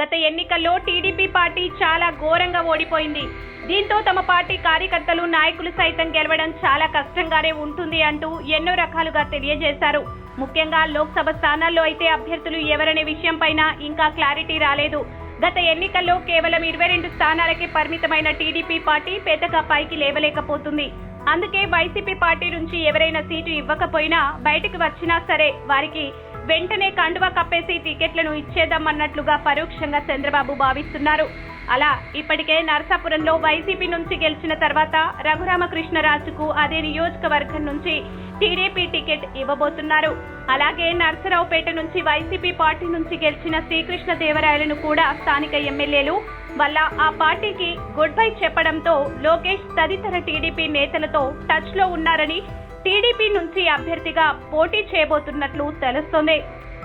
గత ఎన్నికల్లో TDP party చాలా ఘోరంగా ఓడిపోయింది. దీంతో తమ పార్టీ కార్యకర్తలు నాయకులు సైతం గెలవడం చాలా కష్టంగానే ఉంటుంది అంటూ ఎన్నో రకాలుగా తెలియజేశారు. ముఖ్యంగా లోక్సభ స్థానాల్లో అయితే అభ్యర్థులు ఎవరనే విషయంపైన ఇంకా క్లారిటీ రాలేదు. గత ఎన్నికల్లో కేవలం ఇరవై రెండు స్థానాలకే పరిమితమైన టీడీపీ పార్టీ పెద్దగా పైకి లేవలేకపోతుంది. అందుకే వైసీపీ పార్టీ నుంచి ఎవరైనా సీటు ఇవ్వకపోయినా బయటకు వచ్చినా సరే వారికి వెంటనే కండువా కప్పేసి టికెట్లను ఇచ్చేద్దామన్నట్లుగా పరోక్షంగా చంద్రబాబు భావిస్తున్నారు. అలా ఇప్పటికే నరసాపురంలో వైసీపీ నుంచి గెలిచిన తర్వాత రఘురామకృష్ణరాజుకు అదే నియోజకవర్గం నుంచి టీడీపీ టికెట్ ఇవ్వబోతున్నారు. అలాగే నర్సరావుపేట నుంచి వైసీపీ పార్టీ నుంచి గెలిచిన శ్రీకృష్ణ దేవరాయలను కూడా స్థానిక ఎమ్మెల్యేలు వల్ల ఆ పార్టీకి గుడ్ బై చెప్పడంతో లోకేష్ తదితర టీడీపీ నేతలతో టచ్లో ఉన్నారని టీడీపీ నుంచి అభ్యర్థిగా పోటీ చేయబోతున్నట్లు తెలుస్తోంది.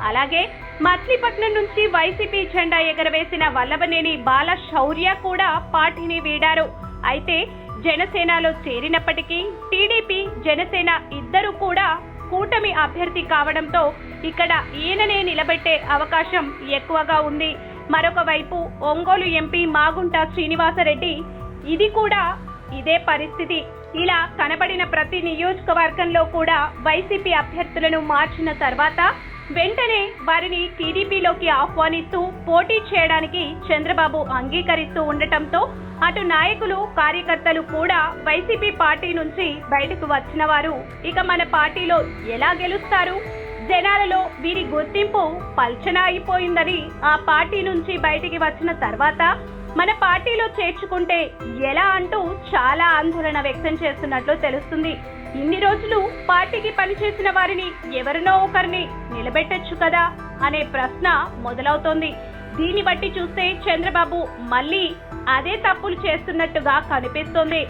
అలాగే మచిలీపట్నం నుంచి వైసీపీ జెండా ఎగరవేసిన వల్లభనేని బాల శౌర్య కూడా పార్టీని వీడారు. అయితే జనసేనలో చేరినప్పటికీ టీడీపీ జనసేన ఇద్దరు కూడా కూటమి అభ్యర్థి కావడంతో ఇక్కడ ఈయననే నిలబెట్టే అవకాశం ఎక్కువగా ఉంది. మరొక వైపు ఒంగోలు ఎంపీ మాగుంట శ్రీనివాసరెడ్డి ఇది కూడా ఇదే పరిస్థితి. ఇలా కనబడిన ప్రతి నియోజకవర్గంలో కూడా వైసీపీ అభ్యర్థులను మార్చిన తర్వాత వెంటనే వారిని టీడీపీలోకి ఆహ్వానిస్తూ పోటీ చేయడానికి చంద్రబాబు అంగీకరిస్తూ ఉండటంతో అటు నాయకులు కార్యకర్తలు కూడా వైసీపీ పార్టీ నుంచి బయటకు వచ్చిన వారు ఇక మన పార్టీలో ఎలా గెలుస్తారు? జనాలలో వీరి గుర్తింపు పల్చన అయిపోయిందని ఆ పార్టీ నుంచి బయటికి వచ్చిన తర్వాత మన పార్టీలో చేర్చుకుంటే ఎలా అంటూ చాలా ఆందోళన వ్యక్తం చేస్తున్నట్లు తెలుస్తుంది. ఇన్ని రోజులు పార్టీకి పనిచేసిన వారిని ఎవరినో ఒకరిని నిలబెట్టచ్చు కదా అనే ప్రశ్న మొదలవుతోంది. దీన్ని బట్టి చూస్తే చంద్రబాబు మళ్ళీ అదే తప్పులు చేస్తున్నట్టుగా కనిపిస్తోంది.